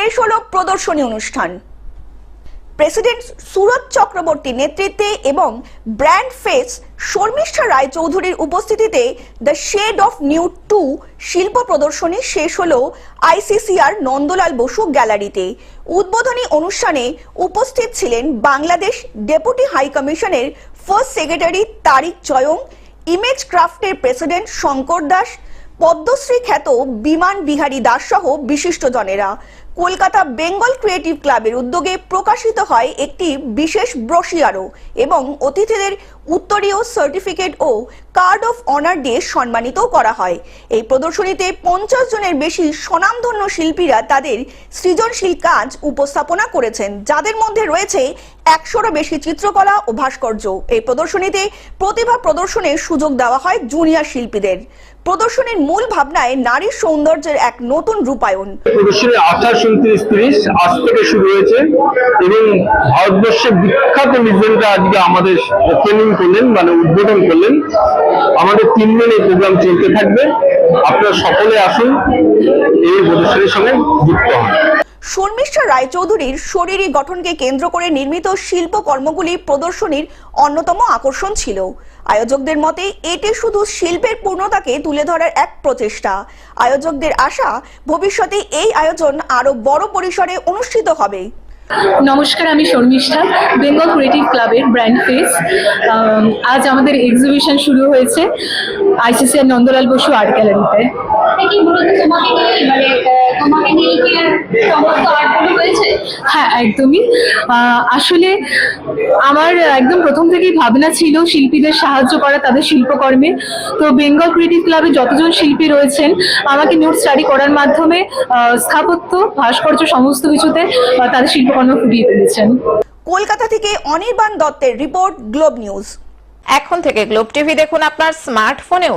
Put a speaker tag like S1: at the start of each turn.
S1: শেষ হলো প্রদর্শনী অনুষ্ঠান। প্রেসিডেন্ট সুরজ চক্রবর্তীর নেতৃত্বে এবং ব্র্যান্ড ফেস শর্মিষ্ঠা রায়চৌধুরীর উপস্থিতিতে the shade of new two শিল্প প্রদর্শনী শেষ হল আইসিসিআর নন্দলাল বসু গ্যালারিতে। উদ্বোধনী অনুষ্ঠানে উপস্থিত ছিলেন বাংলাদেশ ডেপুটি হাই কমিশনের ফার্স্ট সেক্রেটারি তারিক জয়ং, ইমেজ ক্রাফটের প্রেসিডেন্ট শঙ্কর দাস, পদ্মশ্রী খ্যাত বিমান বিহারী দাস সহ বিশিষ্টজনেরা। কলকাতা বেঙ্গল ক্রিয়েটিভ ক্লাবের উদ্যোগে প্রকাশিত হয় একটি বিশেষ ব্রশিয়ারও এবং অতিথিদের উত্তরীয় সার্টিফিকেট ও কার্ড অফ অনার দিয়ে সম্মানিত করা হয়। এই প্রদর্শনীতে পঞ্চাশ জনের বেশি স্বনামধন্য শিল্পীরা তাদের সৃজনশীল কাজ উপস্থাপনা করেছেন, যাদের মধ্যে রয়েছে একশোরও বেশি চিত্রকলা ও ভাস্কর্য। এই প্রদর্শনীতে প্রতিভা প্রদর্শনের সুযোগ দেওয়া হয় জুনিয়র শিল্পীদের। প্রদর্শনীর মূল ভাবনায় নারীর সৌন্দর্যের এক নতুন রূপায়ণ।
S2: প্রদর্শনী আঠাশ উনত্রিশ তিরিশ আজ থেকে শুরু হয়েছে এবং ভারতবর্ষের বিখ্যাত লিজেন্ডরা আজকে আমাদের ওপেনিং করলেন মানে উদ্বোধন করলেন। আমাদের তিন দিন এই প্রোগ্রাম চলতে থাকবে। আপনারা সকলে আসুন, এই প্রদর্শনীর সঙ্গে যুক্ত হন।
S1: শর্মিষ্ঠা রায়চৌধুরীর শরীরী গঠনকে কেন্দ্র করে নির্মিত শিল্পকর্মগুলি প্রদর্শনীর অন্যতম আকর্ষণ ছিল। আয়োজকদের মতে, এটি শুধু শিল্পের পূর্ণতাকে তুলে ধরার এক প্রচেষ্টা। আয়োজকদের আশা, ভবিষ্যতে এই আয়োজন আরও বড় পরিসরে অনুষ্ঠিত হবে।
S3: নমস্কার, আমি শর্মিষ্ঠা, বেঙ্গল ক্রিয়েটিভ ক্লাবের ব্র্যান্ড ফেস। আজ আমাদের এক্সিবিশন শুরু হয়েছে আইসিসিআর নন্দলাল বসু আর্ট গ্যালারিতে। হ্যাঁ একদমই। আসলে আমার একদম প্রথম থেকেই ভাবনা ছিল শিল্পীদের সাহায্য করা তাদের শিল্পকর্মে। তো বেঙ্গল ক্রিয়েটিভ ক্লাবে যতজন শিল্পী রয়েছেন, আমাকে নোট স্টাডি করার মাধ্যমে স্থাপত্য, ভাস্কর্য, সমস্ত কিছুতে তাদের শিল্পকর্ম ফুটিয়ে তুলেছেন।
S1: কলকাতা থেকে অনির্বাণ দত্তের রিপোর্ট গ্লোব নিউজ।
S4: এখন থেকে গ্লোব টিভি দেখুন আপনার স্মার্টফোনেও।